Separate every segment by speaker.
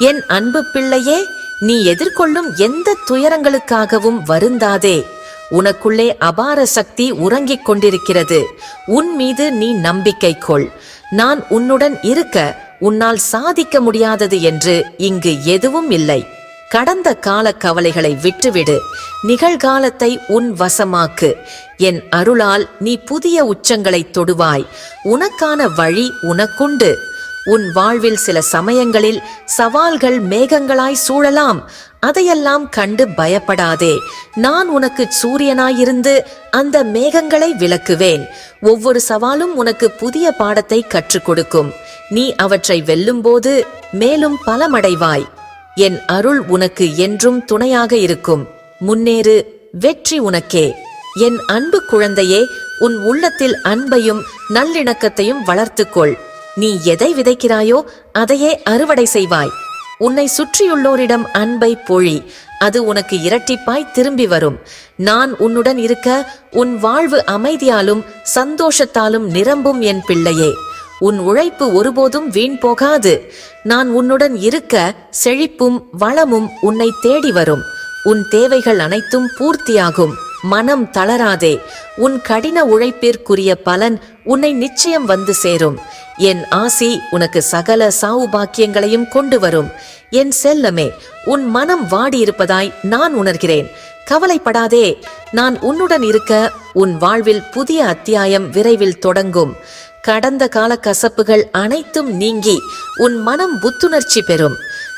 Speaker 1: என் அன்பு பிள்ளையே நீ எதிர்கொள்ளும் எந்த துயரங்களுக்காகவும் வருந்தாதே. உனக்குள்ளே அபார சக்தி உறங்கிக் கொண்டிருக்கிறது. உன் மீது நீ நம்பிக்கை கொள். நான் உன்னுடன் இருக்க உன்னால் சாதிக்க முடியாதது என்று இங்கு எதுவும் இல்லை. கடந்த கால கவலைகளை விட்டுவிடு. நிகழ்காலத்தை உன் வசமாக்கு. என் அருளால் நீ புதிய உச்சங்களை தொடுவாய். உனக்கான வழி உனக்குண்டு. உன் வாழ்வில் சில சமயங்களில் சவால்கள் மேகங்களாய் சூழலாம். அதையெல்லாம் கண்டு பயப்படாதே. நான் உனக்கு சூரியனாயிருந்து அந்த மேகங்களை விளக்குவேன். ஒவ்வொரு சவாலும் உனக்கு புதிய பாடத்தை கற்றுக் கொடுக்கும். நீ அவற்றை வெல்லும்போது மேலும் பலமடைவாய். என் அருள் உனக்கு என்றும் துணையாக இருக்கும். முன்னேறு வெற்றி உனக்கே. என் அன்பு குழந்தையே உன் உள்ளத்தில் அன்பையும் நல்லிணக்கத்தையும் வளர்த்துக்கொள். நீ எதை விதைக்கிறாயோ அதையே அறுவடை செய்வாய். உன்னை சுற்றியுள்ளோரிடம் அன்பை பொழி அது உனக்கு இரட்டிப்பாய் திரும்பி வரும். நான் உன்னுடன் இருக்க உன் வாழ்வு அமைதியாலும் சந்தோஷத்தாலும் நிரம்பும் என் பிள்ளையே. உன் உழைப்பு ஒருபோதும் வீண் போகாது. நான் உன்னுடன் இருக்க செழிப்பும் வளமும் உன்னை தேடி வரும். உன் தேவைகள் அனைத்தும் பூர்த்தியாகும். மனம் தளராதே. உன் கடின உழைப்பிற்குரிய பலன் உன்னை நிச்சயம் வந்து சேரும். என் ஆசி உனக்கு சகல சாவு பாக்கியங்களையும் கொண்டு வரும். என் செல்லமே உன் மனம் வாடியிருப்பதாய் நான் உணர்கிறேன். கவலைப்படாதே நான் உன்னுடன் இருக்க உன் வாழ்வில் புதிய அத்தியாயம் விரைவில் தொடங்கும். கடந்த கால கசப்புகள் அனைத்தும் நீங்கி உன் மனம் புத்துணர்ச்சி பெறும்.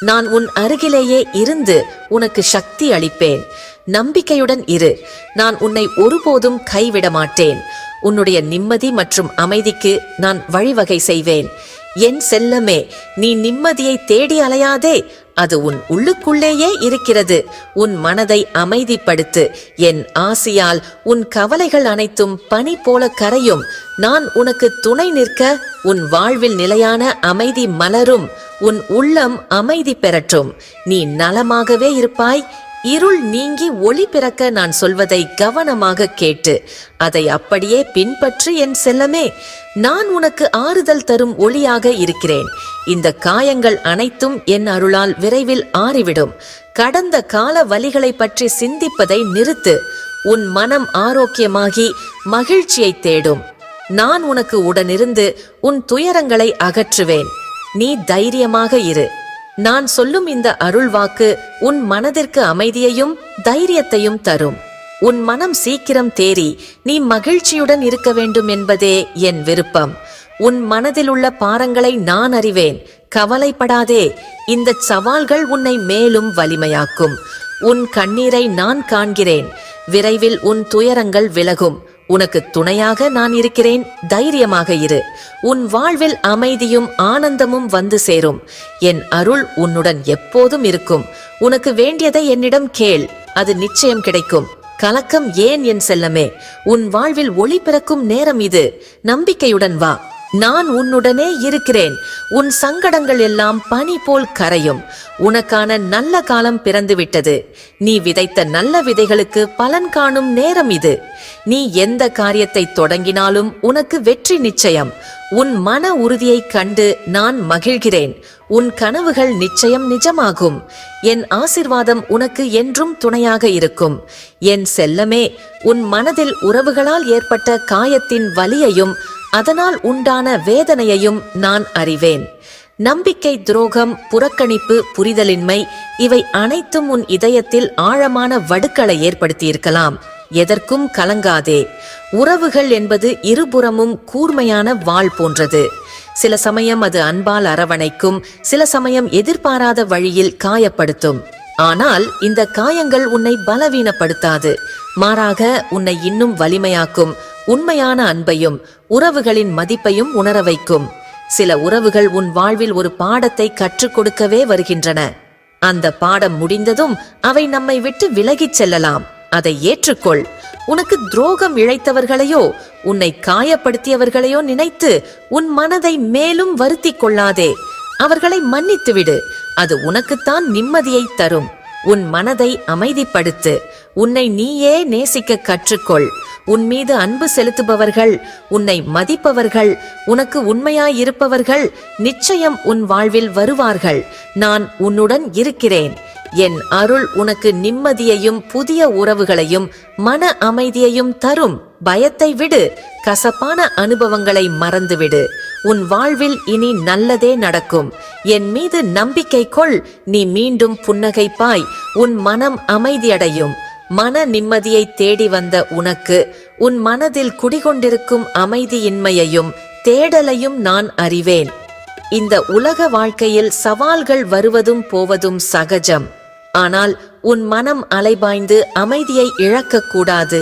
Speaker 1: நான் உன் அருகிலேயே இருந்து உனக்கு சக்தி அளிப்பேன். நம்பிக்கையுடன் இரு. நான் உன்னை ஒருபோதும் கைவிட மாட்டேன் உன்னுடைய நிம்மதி மற்றும் அமைதிக்கு நான் வழிவகை செய்வேன். என் செல்லமே நீ நிம்மதியை தேடி அலையாதே. அது உன் உள்ளுக்குள்ளேயே இருக்கிறது. உன் மனதை அமைதிப்படுத்து. என் ஆசியால் உன் கவலைகள் அனைத்தும் பனி போல கரையும். நான் உனக்கு துணை நிற்க உன் வாழ்வில் நிலையான அமைதி மலரும். உன் உள்ளம் அமைதி பெறட்டும். நீ நலமாகவே இருப்பாய். இருள் நீங்கி ஒளி பிறக்க நான் சொல்வதை கவனமாக கேட்டு அதை அப்படியே பின்பற்று என் செல்லமே நான் உனக்கு ஆறுதல் தரும் ஒளியாக இருக்கிறேன். இந்த காயங்கள் அனைத்தும் என் அருளால் விரைவில் ஆறிவிடும். கடந்த கால வழிகளை பற்றி சிந்திப்பதை நிறுத்து உன் மனம் ஆரோக்கியமாகி மகிழ்ச்சியை தேடும். நான் உனக்கு உடனிருந்து உன் துயரங்களை அகற்றுவேன். நீ தைரியமாக இரு. நான் சொல்லும் இந்த அருள்வாக்கு உன் மனதிற்கு அமைதியையும் தைரியத்தையும் தரும். உன் மனம் சீக்கிரம் தேறி நீ மகிழ்ச்சியுடன் இருக்க வேண்டும் என்பதே என் விருப்பம். உன் மனதில் உள்ள பாரங்களை நான் அறிவேன். கவலைப்படாதே இந்த சவால்கள் உன்னை மேலும் வலிமையாக்கும். உன் கண்ணீரை நான் காண்கிறேன். விரைவில் உன் துயரங்கள் விலகும். உனக்கு துணையாக நான் இருக்கிறேன். தைரியமாக இரு. உன் வாழ்வில் அமைதியும் ஆனந்தமும் வந்து சேரும். என் அருள் உன்னுடன் எப்போதும் இருக்கும். உனக்கு வேண்டியதை என்னிடம் கேள். அது நிச்சயம் கிடைக்கும். கலக்கம் ஏன் என் செல்லமே? உன் வாழ்வில் ஒளி பிறக்கும் நேரம் இது. நம்பிக்கையுடன் வா. நான் உன்னுடனே இருக்கிறேன். உன் சங்கடங்கள் எல்லாம் பனி போல் கரையும். உனக்கான நல்ல காலம் பிறந்துவிட்டது. நீ விதைத்த நல்ல விதைகளுக்கு பலன் காணும் நேரம் இது. நீ எந்த காரியத்தை தொடங்கினாலும் உனக்கு வெற்றி நிச்சயம். உன் மன உறுதியைக் கண்டு நான் மகிழ்கிறேன். உன் கனவுகள் நிச்சயம் நிஜமாகும். என் ஆசிர்வாதம் உனக்கு என்றும் துணையாக இருக்கும். என் செல்லமே உன் மனதில் உறவுகளால் ஏற்பட்ட காயத்தின் வலியையும் அதனால் உண்டான வேதனையையும் நான் அறிவேன். நம்பிக்கை துரோகம் புறக்கணிப்பு புரிதலின்மை இவை அனைத்தும் உன் இதயத்தில் ஆழமான வடுக்களை ஏற்படுத்தியிருக்கலாம். எதற்கும் கலங்காதே. உறவுகள் என்பது இருபுறமும் கூர்மையான வாள் போன்றது. சில சமயம் அது அன்பால் அரவணைக்கும் சில சமயம் எதிர்பாராத வழியில் காயப்படுத்தும். ஆனால் இந்த காயங்கள் உன்னை பலவீனப்படுத்தாது. மாறாக உன்னை இன்னும் வலிமையாக்கும் உண்மையான அன்பையும் உறவுகளின் மதிப்பையும் உணர வைக்கும். சில உறவுகள் உன் வாழ்வில் ஒரு பாடத்தை கற்றுக் கொடுக்கவே வருகின்றன. அந்த பாடம் முடிந்ததும் அவை நம்மை விட்டு விலகிச் செல்லலாம். அதை ஏற்றுக்கொள். உனக்கு துரோகம் இழைத்தவர்களையோ உன்னை காயப்படுத்தியவர்களையோ நினைத்து உன் மனதை மேலும் வருத்தி கொள்ளாதே. அவர்களை மன்னித்துவிடு. அது உனக்குத்தான் நிம்மதியை தரும். உன் மனதை அமைதிப்படுத்து. உன்னை நீயே நேசிக்க கற்றுக்கொள். உன் மீது அன்பு செலுத்துபவர்கள் உன்னை மதிப்பவர்கள் உனக்கு உண்மையாயிருப்பவர்கள் நிச்சயம் உன் வாழ்வில் வருவார்கள். நான் உன்னுடன் இருக்கிறேன். என் அருள் உனக்கு நிம்மதியையும் புதிய உறவுகளையும் மன அமைதியையும் தரும். பயத்தை விடு. கசப்பான அனுபவங்களை மறந்துவிடு. உன் வாழ்வில் இனி நல்லதே நடக்கும். என் மீது நம்பிக்கை கொள். நீ மீண்டும் புன்னகைப்பாய். உன் மனம் அமைதியடையும். மன நிம்மதியை தேடி வந்த உனக்கு உன் மனதில் குடிகொண்டிருக்கும் அமைதியின்மையையும் தேடலையும் நான் அறிவேன். இந்த உலக வாழ்க்கையில் சவால்கள் வருவதும் போவதும் சகஜம். ஆனால் உன் மனம் அலைபாய்ந்து அமைதியை இழக்கக்கூடாது.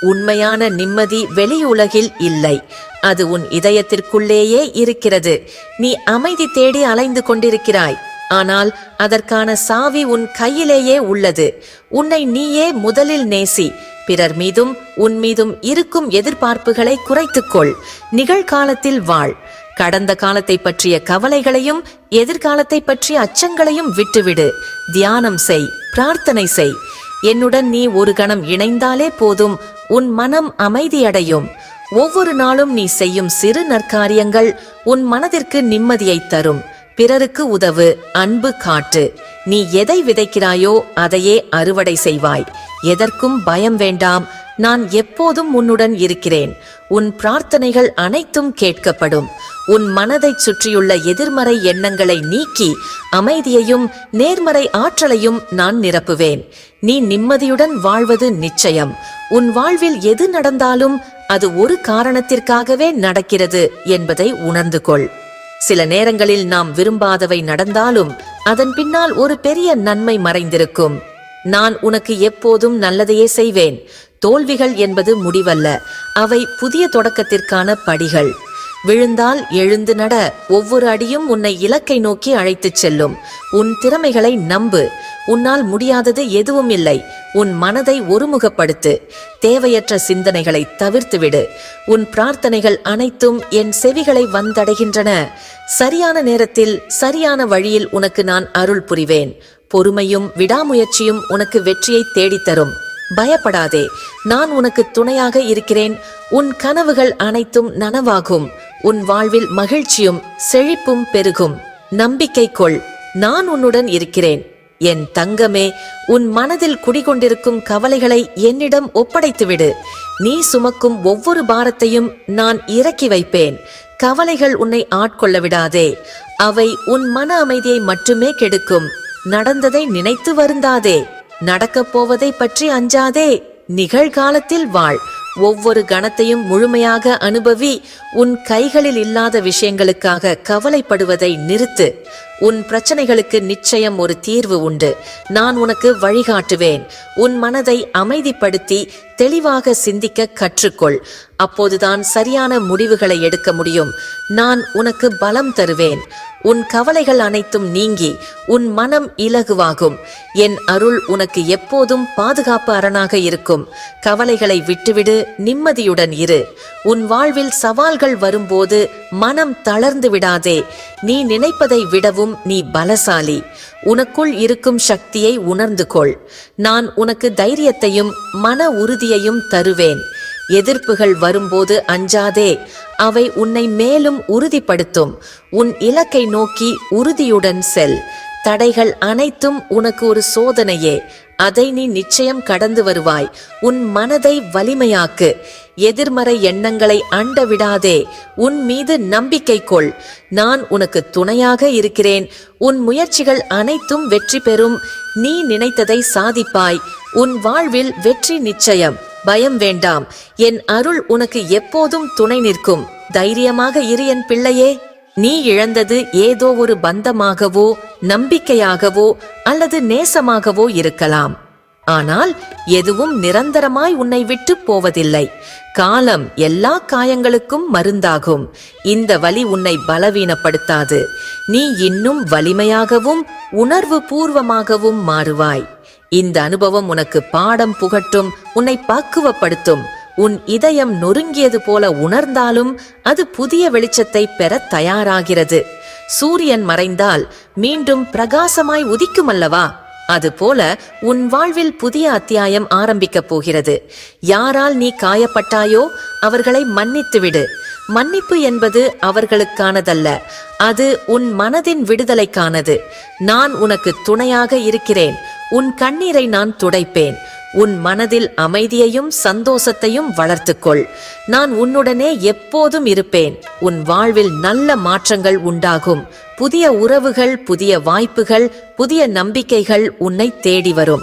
Speaker 1: உண்மையான நிம்மதி வெளியுலகில் இல்லை. அது உன் இதயத்திற்குள்ளேயே இருக்கிறது. நீ அமைதி தேடி அலைந்து கொண்டிருக்கிறாய். ஆனால் அதற்கான சாவி உன் கையிலேயே உள்ளது. உன்னை நீயே முதலில் நேசி. பிறர் மீதும் உன் மீதும் இருக்கும் எதிர்பார்ப்புகளை குறைத்துக்கொள். நிகழ்காலத்தில் வாழ். கடந்த காலத்தை பற்றிய கவலைகளையும் எதிர்காலத்தை பற்றிய அச்சங்களையும் விட்டுவிடு. தியானம் செய் பிரார்த்தனை செய். என்னுடன் நீ ஒரு கணம் இணைந்தாலே போதும் உன் மனம் அமைதியடையும். ஒவ்வொரு நாளும் நீ செய்யும் சிறு நற்காரியங்கள் உன் மனதிற்கு நிம்மதியை தரும். பிறருக்கு உதவு அன்பு காட்டு. நீ எதை விதைக்கிறாயோ அதையே அறுவடை செய்வாய். எதற்கும் பயம் வேண்டாம். நான் எப்போதும் உன்னுடன் இருக்கிறேன். உன் பிரார்த்தனைகள் அனைத்தும் கேட்கப்படும். உன் மனதைச் சுற்றியுள்ள எதிர்மறை எண்ணங்களை நீக்கி அமைதியையும் நேர்மறை ஆற்றலையும் நான் நிரப்புவேன். நீ நிம்மதியுடன் வாழ்வது நிச்சயம். உன் வாழ்வில் எது நடந்தாலும் அது ஒரு காரணத்திற்காகவே நடக்கிறது என்பதை உணர்ந்து கொள். சில நேரங்களில் நாம் விரும்பாதவை நடந்தாலும் அதன் பின்னால் ஒரு பெரிய நன்மை மறைந்திருக்கும். நான் உனக்கு எப்போதும் நல்லதையே செய்வேன். தோல்விகள் என்பது முடிவல்ல. அவை புதிய தொடக்கத்திற்கான படிகள். விழுந்தால் எழுந்து நட. ஒவ்வொரு அடியும் உன்னை இலக்கை நோக்கி அழைத்துச் செல்லும். உன் திறமைகளை நம்பு. உன்னால் முடியாதது எதுவும் இல்லை. உன் மனதை ஒருமுகப்படுத்து. தேவையற்ற சிந்தனைகளை தவிர்த்துவிடு. உன் பிரார்த்தனைகள் அனைத்தும் என் செவிகளை வந்தடைகின்றன. சரியான நேரத்தில் சரியான வழியில் உனக்கு நான் அருள் புரிவேன். பொறுமையும் விடாமுயற்சியும் உனக்கு வெற்றியை தேடித்தரும். பயப்படாதே. நான் உனக்கு துணையாக இருக்கிறேன். உன் கனவுகள் அனைத்தும் நனவாகும். உன் வாழ்வில் மகிழ்ச்சியும் செழிப்பும் பெருகும். நம்பிக்கை கொள். நான் உன்னுடன் இருக்கிறேன். என் தங்கமே உன் மனதில் குடிகொண்டிருக்கும் கவலைகளை என்னிடம் ஒப்படைத்துவிடு. நீ சுமக்கும் ஒவ்வொரு பாரத்தையும் நான் இறக்கி வைப்பேன். கவலைகள் உன்னை ஆட்கொள்ள விடாதே. அவை உன் மன அமைதியை மட்டுமே கெடுக்கும். நடந்ததை நினைத்து வருந்தாதே. நடக்கப் போவதை பற்றி அஞ்சாதே. நிகழ்காலத்தில் வாழ். ஒவ்வொரு கணத்தையும் முழுமையாக அனுபவி உன் கைகளில் இல்லாத விஷயங்களுக்காக கவலைப்படுவதை நிறுத்து. உன் பிரச்சனைகளுக்கு நிச்சயம் ஒரு தீர்வு உண்டு. நான் உனக்கு வழிகாட்டுவேன். உன் மனதை அமைதிப்படுத்தி தெளிவாக சிந்திக்க கற்றுக்கொள். அப்போதுதான் சரியான முடிவுகளை எடுக்க முடியும். நான் உனக்கு பலம் தருவேன். உன் கவலைகள் அனைத்தும் நீங்கி உன் மனம் இலகுவாகும். என் அருள் உனக்கு எப்போதும் பாதுகாப்பு அரணாக இருக்கும். கவலைகளை விட்டுவிடு நிம்மதியுடன் இரு. உன் வாழ்வில் சவால் சவால்கள் வரும்போது மனம் தளர்ந்து விடாதே. நீ நினைப்பதை விடவும் நீ பலசாலி. உனக்குள் இருக்கும் சக்தியை உணர்ந்து கொள். நான் உனக்கு தைரியத்தையும் மன உறுதியையும் தருவேன். எதிர்ப்புகள் வரும்போது அஞ்சாதே. அவை உன்னை மேலும் உறுதிப்படுத்தும். உன் இலக்கை நோக்கி உறுதியுடன் செல். தடைகள் அனைத்தும் உனக்கு ஒரு சோதனையே. அதை நீ நிச்சயம் கடந்து வருவாய். உன் மனதை வலிமையாக்கு. எதிர்மறை எண்ணங்களை அண்ட விடாதே உன் மீது நம்பிக்கை கொள். நான் உனக்கு துணையாக இருக்கிறேன். உன் முயற்சிகள் அனைத்தும் வெற்றி பெறும். நீ நினைத்ததை சாதிப்பாய். உன் வாழ்வில் வெற்றி நிச்சயம். பயம் வேண்டாம். என் அருள் உனக்கு எப்போதும் துணை நிற்கும். தைரியமாக இரு என் பிள்ளையே. நீ இழந்தது ஏதோ ஒரு பந்தமாகவோ நம்பிக்கையாகவோ அல்லது நேசமாகவோ இருக்கலாம். ஆனால் எதுவும் நிரந்தரமாய் உன்னை விட்டு போவதில்லை. காலம் எல்லா காயங்களுக்கும் மருந்தாகும். இந்த வலி உன்னை பலவீனப்படுத்தாது. நீ இன்னும் வலிமையாகவும் உணர்வு பூர்வமாகவும் மாறுவாய். இந்த அனுபவம் உனக்கு பாடம் புகட்டும் உன்னை பக்குவப்படுத்தும். உன் இதயம் நொறுங்கியது போல உணர்ந்தாலும் அது புதிய வெளிச்சத்தை பெற தயாராகிறது. சூரியன் மறைந்தால் மீண்டும் பிரகாசமாய் உதிக்கும் அல்லவா அதுபோல உன் வாழ்வில் புதிய அத்தியாயம் ஆரம்பிக்கப் போகிறது. யாரால் நீ காயப்பட்டாயோ அவர்களை மன்னித்துவிடு. மன்னிப்பு என்பது அவர்களுக்கானதல்ல அது உன் மனதின் விடுதலைக்கானது. நான் உனக்கு துணையாக இருக்கிறேன். உன் கண்ணீரை நான் துடைப்பேன். உன் மனதில் அமைதியையும் சந்தோஷத்தையும் வளர்த்துக்கொள். நான் உன்னுடனே எப்போதும் இருப்பேன். உன் வாழ்வில் நல்ல மாற்றங்கள் உண்டாகும். புதிய உறவுகள் புதிய வாய்ப்புகள் புதிய நம்பிக்கைகள் உன்னை தேடி வரும்.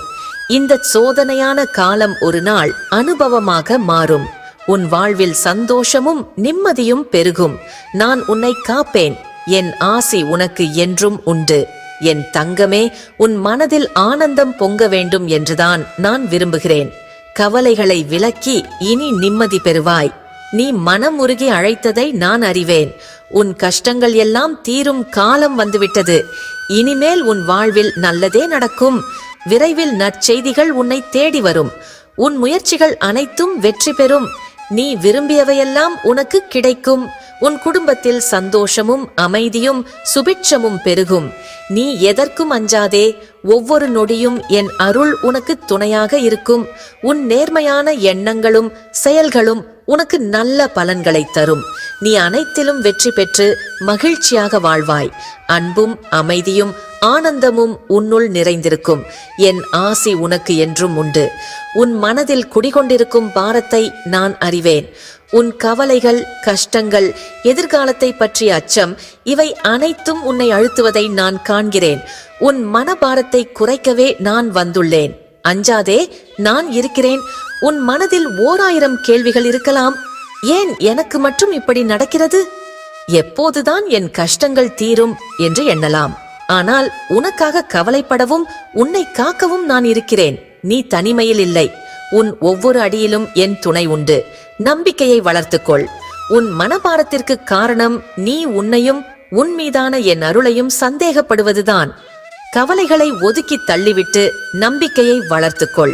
Speaker 1: இந்த சோதனையான காலம் ஒரு நாள் அனுபவமாக மாறும். உன் வாழ்வில் சந்தோஷமும் நிம்மதியும் பெருகும். நான் உன்னை காப்பேன். என் ஆசி உனக்கு என்றும் உண்டு. என் தங்கமே உன் மனதில் ஆனந்தம் பொங்க வேண்டும் என்றுதான் நான் விரும்புகிறேன். கவலைகளை விலக்கி இனி நிம்மதி பெறுவாய். நீ மனம் உருகி அழைத்ததை நான் அறிவேன். உன் கஷ்டங்கள் எல்லாம் தீரும் காலம் வந்துவிட்டது. இனிமேல் உன் வாழ்வில் நல்லதே நடக்கும். விரைவில் நற்செய்திகள் உன்னை தேடி வரும். உன் முயற்சிகள் அனைத்தும் வெற்றி பெறும். நீ விரும்பியவையெல்லாம் உனக்கு கிடைக்கும். உன் குடும்பத்தில் சந்தோஷமும் அமைதியும் சுபிட்சமும் பெருகும். நீ எதற்கும் அஞ்சாதே ஒவ்வொரு நொடியும் என் அருள் உனக்கு துணையாக இருக்கும். உன் நேர்மையான எண்ணங்களும் செயல்களும் உனக்கு நல்ல பலன்களை தரும். நீ அனைத்திலும் வெற்றி பெற்று மகிழ்ச்சியாக வாழ்வாய். அன்பும் அமைதியும் ஆனந்தமும் உன்னுள் நிறைந்திருக்கும். என் ஆசி உனக்கு என்றும் உண்டு. உன் மனதில் குடிகொண்டிருக்கும் பாரத்தை நான் அறிவேன். உன் கவலைகள் கஷ்டங்கள் எதிர்காலத்தை பற்றிய அச்சம் இவை அனைத்தும் உன்னை அழுத்துவதை நான் காண்கிறேன். உன் மனபாரத்தை குறைக்கவே நான் வந்துள்ளேன். அஞ்சாதே நான் இருக்கிறேன். உன் மனதில் ஓராயிரம் கேள்விகள் இருக்கலாம். ஏன் எனக்கு மட்டும் இப்படி நடக்கிறது? எப்போதுதான் என் கஷ்டங்கள் தீரும் என்று எண்ணலாம். ஆனால் உனக்காக கவலைப்படவும் உன்னை காக்கவும் நான் இருக்கிறேன். நீ தனிமையில் இல்லை. உன் ஒவ்வொரு அடியிலும் என் துணை உண்டு. நம்பிக்கையை வளர்த்துக்கொள். உன் மனபாரத்திற்கு காரணம் நீ உன்னையும் உன் மீதான என் அருளையும் சந்தேகப்படுவதுதான். கவலைகளை ஒதுக்கி தள்ளிவிட்டு நம்பிக்கையை வளர்த்துக்கொள்.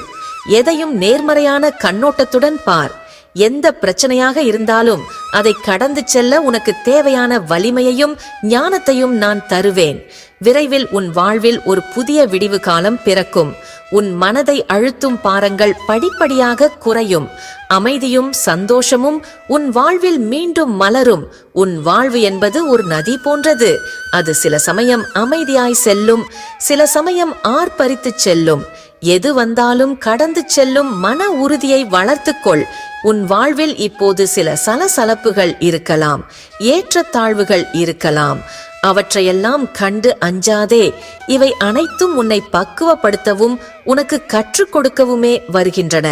Speaker 1: எதையும் நேர்மறையான கண்ணோட்டத்துடன் பார். எந்த பிரச்சனையாக இருந்தாலும் அதை கடந்து செல்ல உனக்கு தேவையான வலிமையையும் ஞானத்தையும் நான் தருவேன். விரைவில் உன் வாழ்வில் ஒரு புதிய விடிவு காலம் பிறக்கும். உன் மனதை அழுத்தும் பாரங்கள் படிப்படியாக குறையும். அமைதியும் சந்தோஷமும் உன் வாழ்வில் மீண்டும் மலரும். உன் வாழ்வு என்பது ஒரு நதி போன்றது. அது சில சமயம் அமைதியாய் செல்லும் சில சமயம் ஆர்ப்பரித்து செல்லும். எது வந்தாலும் கடந்து செல்லும் மன உறுதியை வளர்த்துக்கொள். உன் வாழ்வில் இப்போது சில சலசலப்புகள் இருக்கலாம் ஏற்றத்தாழ்வுகள் இருக்கலாம். அவற்றையெல்லாம் கண்டு அஞ்சாதே இவை அனைத்தும் உன்னை பக்குவப்படுத்தவும் உனக்கு கற்றுக் கொடுக்கவுமே வருகின்றன.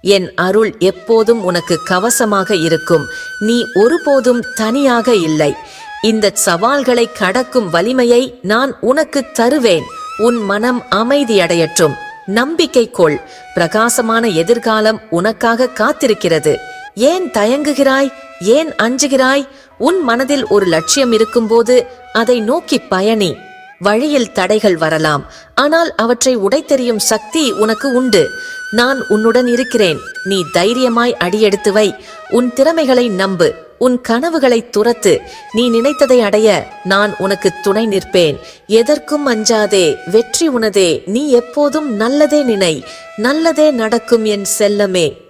Speaker 1: என் அருள் எப்போதும் உனக்கு கவசமாக இருக்கும். நீ ஒருபோதும் தனியாக இல்லை. இந்த சவால்களை கடக்கும் வலிமையை நான் உனக்கு தருவேன். உன் மனம் அமைதியடையற்றும் நம்பிக்கை கொள் பிரகாசமான எதிர்காலம் உனக்காக காத்திருக்கிறது. ஏன் தயங்குகிறாய்? ஏன் அஞ்சுகிறாய்? உன் மனதில் ஒரு லட்சியம் இருக்கும்போது அதை நோக்கி பயணி. வழியில் தடைகள் வரலாம். ஆனால் அவற்றை உடைத்தெறியும் சக்தி உனக்கு உண்டு. நான் உன்னுடன் இருக்கிறேன். நீ தைரியமாய் அடியெடுத்து வை. உன் திறமைகளை நம்பு. உன் கனவுகளை துரத்து. நீ நினைத்ததை அடைய நான் உனக்கு துணை நிற்பேன். எதற்கும் அஞ்சாதே. வெற்றி உனதே. நீ எப்போதும் நல்லதே நினை. நல்லதே நடக்கும் என் செல்லமே.